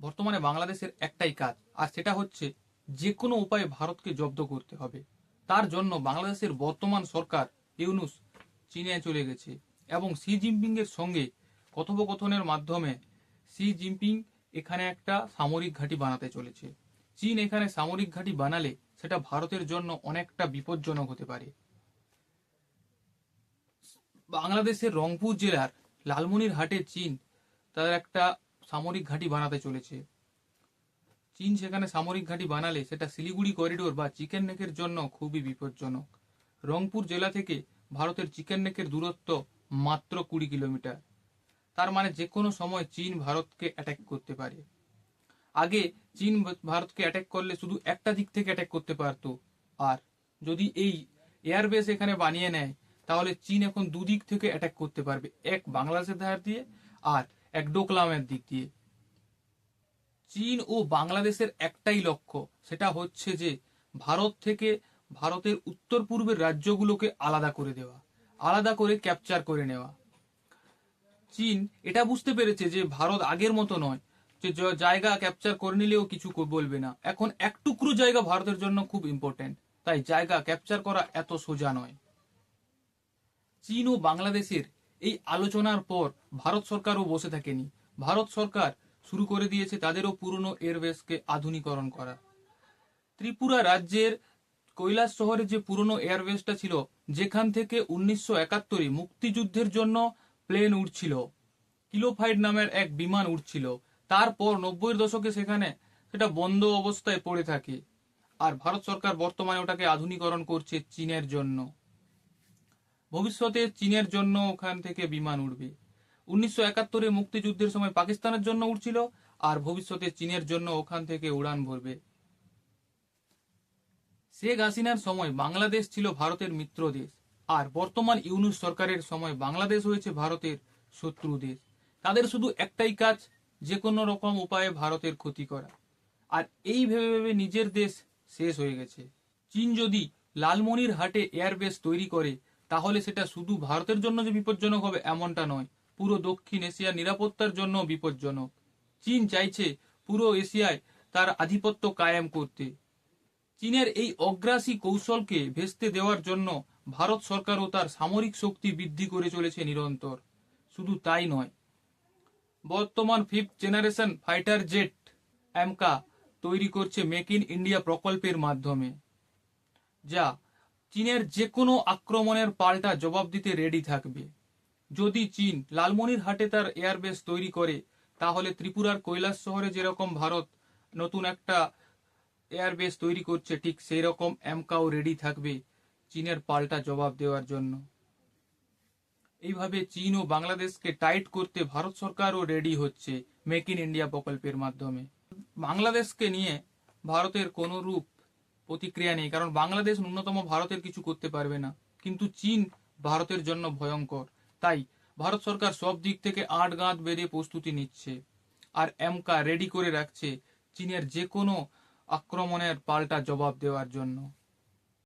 বর্তমানে বাংলাদেশের একটাই কাজ, আর সেটা হচ্ছে যে কোনো উপায়ে ভারতকে জব্দ করতে হবে। তার জন্য বাংলাদেশের বর্তমান সরকার ইউনুস চীনে চলে গেছে এবং শি জিনপিং এর সঙ্গে কথোপকথনের মাধ্যমে শি জিনপিং এখানে একটা সামরিক ঘাঁটি বানাতে চলেছে। চীন এখানে সামরিক ঘাঁটি বানালে সেটা ভারতের জন্য অনেকটা বিপজ্জনক হতে পারে। বাংলাদেশের রংপুর জেলার লালমনিরহাটে চীন তার একটা সামরিক ঘাঁটি বানাতে চলেছে। চীন সেখানে সামরিক ঘাঁটি বানালে সেটা শিলিগুড়ি করিডোর বা চিকেন নেকের জন্য খুবই বিপজ্জনক। রংপুর জেলা থেকে ভারতের চিকেন নেকের দূরত্ব মাত্র কুড়ি কিলোমিটার। তার মানে যে কোনো সময় চীন ভারতকে অ্যাটাক করতে পারে। আগে চীন ভারতকে অ্যাটাক করলে শুধু একটা দিক থেকে অ্যাটাক করতে পারতো। আর যদি এই এয়ারবেস এখানে বানিয়ে নেয়, তাহলে চীন এখন দুদিক থেকে অ্যাটাক করতে পারবে। এক বাংলাদেশের ধার দিয়ে, আর এক ডোকলামের দিক দিয়ে। চীন ও বাংলাদেশের একটাই লক্ষ্য, সেটা হচ্ছে যে ভারত থেকে ভারতের উত্তর পূর্বের রাজ্যগুলোকে আলাদা করে দেওয়া, আলাদা করে ক্যাপচার করে নেওয়া। চীন এটা বুঝতে পেরেছে যে ভারত আগের মতো নয়, যে জায়গা ক্যাপচার করে নিলেও কিছু বলবে না। এখন এক টুকরো জায়গা ভারতের জন্য খুব ইম্পর্টেন্ট তাই জায়গা ক্যাপচার করা এত সোজা নয়। চীন ও বাংলাদেশের এই আলোচনার পর ভারত সরকারও বসে থাকেনি। ভারত সরকার শুরু করে দিয়েছে তাদেরও পুরনো এয়ারবেসকে আধুনিকরণ করা। ত্রিপুরা রাজ্যের কৈলাস শহরে যে পুরনো এয়ারবেসটা ছিল, যেখান থেকে উনিশশো একাত্তরে মুক্তিযুদ্ধের জন্য প্লেন উড়ছিল কিলোফাইড নামের এক বিমান উড়ছিল, তারপর নব্বইয়ের দশকে সেখানে সেটা বন্ধ অবস্থায় পড়ে থাকে। আর ভারত সরকার বর্তমানে ওটাকে আধুনিকরণ করছে চীনের জন্য। ভবিষ্যতে চীনের জন্য ওখান থেকে বিমান উঠবে উনিশশো একাত্তরে মুক্তিযুদ্ধের সময় পাকিস্তানের জন্য উঠছিল আর ভবিষ্যতে চীনের জন্য ওখান থেকে উড়ান ভরবে। শেখ হাসিনার সময় বাংলাদেশ ছিল ভারতের মিত্র দেশ, আর বর্তমান ইউনুস সরকারের সময় বাংলাদেশ হয়েছে ভারতের শত্রু দেশ। তাদের শুধু একটাই কাজ যে কোনো রকম উপায়ে ভারতের ক্ষতি করা। আর এই ভেবে ভেবে নিজের দেশ শেষ হয়ে গেছে। চীন যদি লালমনির হাটে এয়ারবেস তৈরি করে তাহলে সেটা শুধু ভারতের জন্য যে বিপজ্জনক হবে এমনটা নয়। পুরো দক্ষিণ এশিয়ার নিরাপত্তার জন্য বিপজ্জনক। চীন চাইছে পুরো এশিয়ায় তার আধিপত্য কায়েম করতে। চীনের এই অগ্রাসী কৌশলকে ভেস্তে দেওয়ার জন্য ভারত সরকারও তার সামরিক শক্তি বৃদ্ধি করে চলেছে নিরন্তর। শুধু তাই নয়, বর্তমান fifth generation fighter jet AMCA তৈরি করছে মেক ইন ইন্ডিয়া প্রকল্পের মাধ্যমে, যা চীনের যে কোনো আক্রমণের পাল্টা জবাব দিতে রেডি থাকবে। যদি চীন লালমনির হাটে তার এয়ারবেস তৈরি করে, তাহলে ত্রিপুরার কৈলাস শহরে যেরকম ভারত নতুন একটা এয়ারবেস তৈরি করছে, ঠিক সেই রকম অ্যামকাও রেডি থাকবে চীনের পাল্টা জবাব দেওয়ার জন্য। এইভাবে চীন ও বাংলাদেশকে টাইট করতে ভারত সরকারও রেডি হচ্ছে মেক ইন ইন্ডিয়া প্রকল্পের মাধ্যমে। বাংলাদেশকে নিয়ে ভারতের কোনো রূপ প্রতিক্রিয়া নেই, কারণ বাংলাদেশ ন্যূনতম ভারতের কিছু করতে পারবে না। কিন্তু চীন ভারতের জন্য ভয়ঙ্কর। তাই ভারত সরকার সব দিক থেকে আট গাঁত বেঁধে প্রস্তুতি নিচ্ছে। আর এমকা রেডি করে রাখছে চীনের যে কোনো আক্রমণের পাল্টা জবাব দেওয়ার জন্য।